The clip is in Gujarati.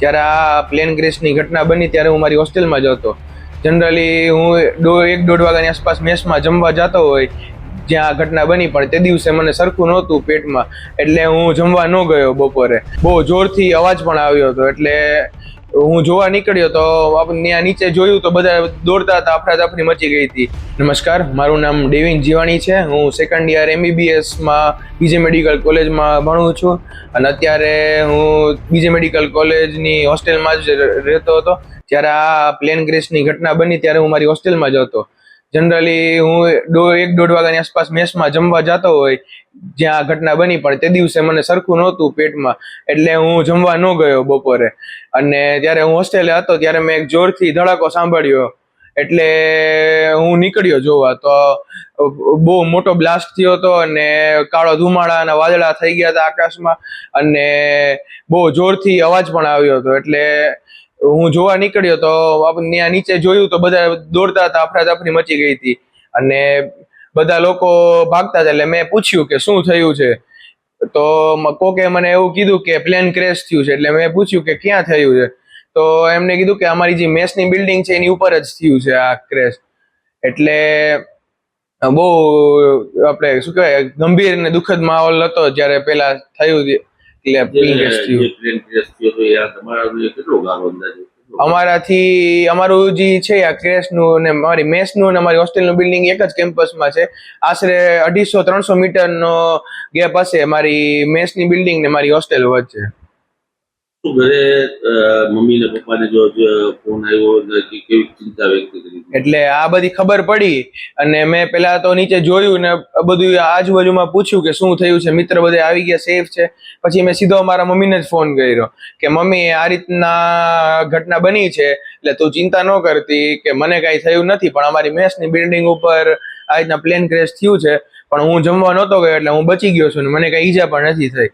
જ્યારે આ પ્લેન ક્રેશની ઘટના બની ત્યારે હું મારી હોસ્ટેલમાં જ હતો. જનરલી હું દો, એક દોઢ વાગ્યાની આસપાસ મેસમાં જમવા જતો હોય, જ્યાં આ ઘટના બની, પણ તે દિવસે મને સરખું નહોતું પેટમાં, એટલે હું જમવા ન ગયો બપોરે. બહુ જોરથી અવાજ પણ આવ્યો હતો, એટલે હું જોવા નીકળ્યો તો ત્યાં નીચે જોયું તો બધા દોડતા હતા, અફરાતફરી મચી ગઈ હતી. નમસ્કાર, મારું નામ ડેવિન જીવાણી છે. હું સેકન્ડ યર એમબીબીએસમાં બીજે મેડિકલ કોલેજમાં ભણું છું. અને અત્યારે હું બીજે મેડિકલ કોલેજની હોસ્ટેલમાં જ રહેતો હતો. જ્યારે આ પ્લેન ક્રેશની ઘટના બની, ત્યારે હું મારી હોસ્ટેલમાં જ હતો. જનરલી હું એક દોઢ વાગ્યાની આસપાસ મેસમાં જમવા જતો હોય, જ્યાં ઘટના બની પણ તે દિવસે મને સરખું નહોતું પેટમાં, એટલે હું જમવા ન ગયો બપોરે. અને ત્યારે હું હોસ્ટેલે હતો, ત્યારે મેં એક જોરથી ધડાકો સાંભળ્યો. એટલે હું નીકળ્યો જોવા. તો બહુ મોટો બ્લાસ્ટ થયો હતો અને કાળો ધુમાડા અને વાદળા થઈ ગયા હતા આકાશમાં. અને બહુ જોરથી અવાજ પણ આવ્યો હતો. એટલે હું જોવા નીકળ્યો તો ત્યાં નીચે જોયું તો બધા દોડતા હતા, અફરાતફરી મચી ગઈ હતી. અને બધા લોકો ભાગતા હતા એટલે મેં પૂછ્યું કે શું થયું છે? તો કોકે મને એવું કીધું કે પ્લેન ક્રેશ થયું છે એટલે મેં પૂછ્યું કે ક્યાં થયું છે? તો એમને કીધું કે અમારી જે મેસની બિલ્ડિંગ છે એની ઉપર જ થયું છે આ ક્રેશ. એટલે બહુ આપણે શું કહેવાય, ગંભીર અને દુઃખદ માહોલ હતો જ્યારે પેલા થયું અમારાથી અમારું જે છે આ ક્રેશનું ને મારી મેસનું ને અમારી હોસ્ટેલનું બિલ્ડિંગ એક જ કેમ્પસમાં છે. આશરે અઢીસો ત્રણસો મીટરનો ગેપ હશે મારી મેસની બિલ્ડિંગ ને મારી હોસ્ટેલ વચ્ચે. ઘરે મમ્મી ને પપ્પાને જો ફોન આવ્યો કેવી ચિંતા વ્યક્ત કરી? એટલે આ બધી ખબર પડી અને મેં પેલા તો નીચે જોયું ને બધું આજુબાજુમાં પૂછ્યું કે શું થયું છે? મિત્ર બધે આવી ગયા, સેફ છે? પછી મેં સીધો મારા મમ્મીને જ ફોન કર્યો કે, મમ્મી, આ રીતના ઘટના બની છે, એટલે તું ચિંતા ન કરતી કે મને કાંઈ થયું નથી, પણ અમારી મેસની બિલ્ડિંગ ઉપર આ રીતના પ્લેન ક્રેશ થયું છે, પણ હું જમવા નહોતો ગયો એટલે હું બચી ગયો છું ને મને કાંઈ ઈજા પણ નથી થઈ.